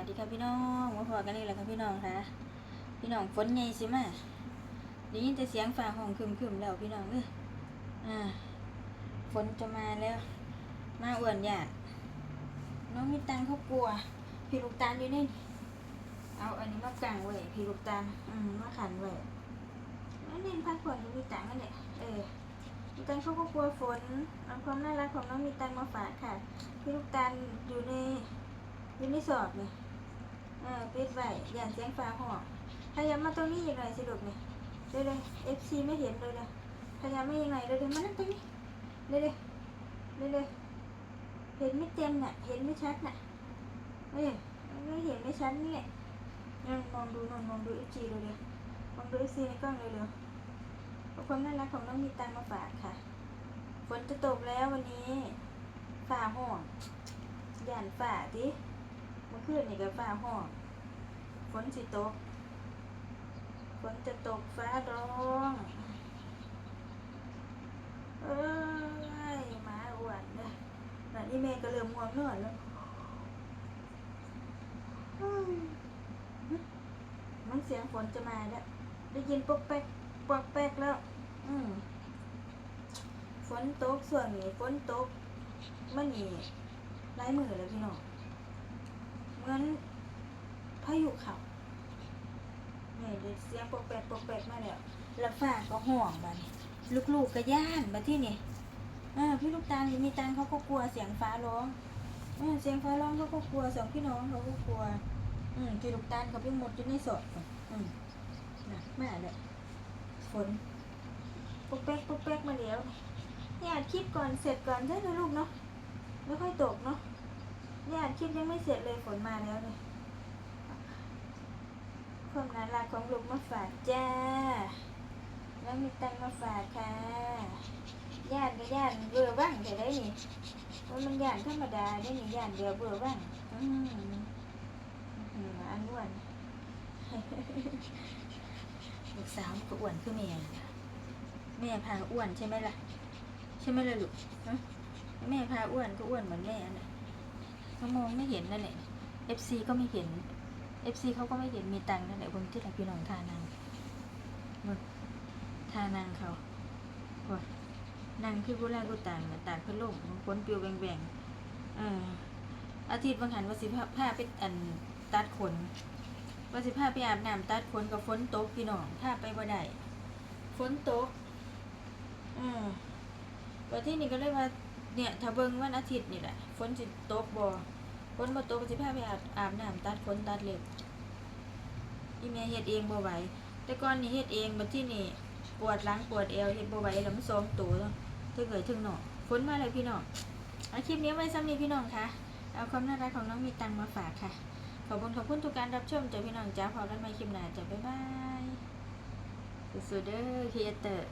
วัสดีค่ะพี่น้องมาพอกันเลยแหละค่ะพี่น้องค่ะ พี่น้องฝนไงสิมาได้ยินแต่เสียงฟ้าห้องคึมๆแล้วพี่น้องเอ้ยอ่าฝนจะมาแล้ว มาอ้วนหยาดน้องมีตังเขากลัว พี่ลูกตาลอยู่นี่เอาอันนี้มากางไว้พี่ลูกตาลอืมมาขันไว้นั่นเน้นพักผ่อนอยู่มีตังนั่นแหละเออมีตังเขาก็กลัวฝนเอาความน่ารักของน้องมีตังมาฝากค่ะ พี่ลูกตาลอยู่ในอยู่ในสอบนี่เออปิดไว้ย่านเสียงฟ้าหองพยายามมาตรงนี้อีกหน่อยสิลูกนี่เร็วเลยเอฟซีไม่เห็นเลยเลยพยายามไม่ยังไงเร็วเลยมานั่งตรงนี้เร็วเลยเร็วเลยเห็นไม่เต็มน่ะ เห็นไม่ชัดน่ะเอ้ยไม่เห็นไม่ชัดนี่แหละนั่นมองดูนนมองดูเอฟซีเลยเลยมองดูเอฟซีในกล้องเลยเร็วขอบความน่ารักของน้องมีตังมาฝากค่ะฝนจะตกแล้ววันนี้ฟ้าห้องย่านฝ่าติ มื่อคืนนี่ก็ฟ้าห้องฝนสิตกฝนจะตกฟ้าร้องเอ้ยหมาอ้วนเด้อนั่นี่แม่ก็เริ่มง่วงนอนแล้วมันเสียงฝนจะมาแล้วได้ยินปกแป๊กปกแป๊กแล้ว อืมฝนตกส่วนนี้ฝนตกมันนี่หลายมือเลยพี่น้อง เหมือนพายุเขาเนี่เดี๋ยวเสียงปกแปกปกแปกมาแล้วแล้วฟ้าก็ห่วงบัดนี้ลูกๆก็ย่านบัดที่นี่เออพี่ลูกตาลมีตังเขาก็กลัวเสียงฟ้าร้องเออเสียงฟ้าร้องเขาก็กลัวสองพี่น้องเขาก็กลัว อืมพี่ลูกตาลกับพี่มดอยู่ในสดอนอืมนะแมาเลยฝนปกแป๊กปกแป๊กมาแล้วเนี่ยอัดคลิปก่อนเสร็จก่อนได้เลยลูกเนาะไม่ค่อยตกเนาะ เนี่ยคลิปยังไม่เสร็จเลยฝนมาแล้วเลยความน่ารักของลูกมาฝากจ้าแล้วมีตังมาฝากค่ะย่านก็ย่านเบื่อบ้างแต่ได้นี่ว่ามันย่านธรรมดาได้นี่ย่านเดียวเบื่อบ้างอืมอันอ้วนลูกสาวก็อ้วนคือแม่แม่พาอ้วนใช่ไหมล่ะ ใช่ไหมล่ะลูกแม่พาอ้วนก็อ้วนเหมือนแม่น่ะ เขามองไม่เห็นนั่นแหละ FC ก็ไม่เห็น FC เขาก็ไม่เห็นมีตังค์นั่นแหละบนที่เราพี่น้องทานางทานางเขาบนนางคือผู้แรกผู้ต่างน่ตากพัดลมฝนปิวแบ่งๆเอออาทิตย์บางหันว่าสิพาพาไปอันตัดขนว่าสิพาไปอาบน้ำตัดขนกับฝนตกพี่น้องพาไปบ่ได้ฝนตก อืมวันที่นี่ก็เลยว่า เนี่ยถ้าเบิ่งวันอาทิตย์นี่แหละฝนสิตกบ่ฝนบ่ตกก็สิพาไปอาบอาบน้ำตัดขนตัดเล็บอีแม่เฮ็ดเองบ่ไหวแต่ก่อนนี่เฮ็ดเองบัดที่นี่ปวดหลังปวดเอวเฮ็ดบ่ไหวแล้วมันซ้อมตัวถึงเอ่ยถึงหนอฝนมาแล้วพี่น้องเอาคลิปนี้ไว้ซ้ำนี้พี่น้องคะเอาความน่ารักของน้องมีตังมาฝากค่ะ ขอบคุณขอบคุณทุกการรับชมจ้ะพี่น้องจ้าพอกันใหม่คลิปหน้าจ้ะบ๊ายบายสุดๆเด้อครีเอเตอร์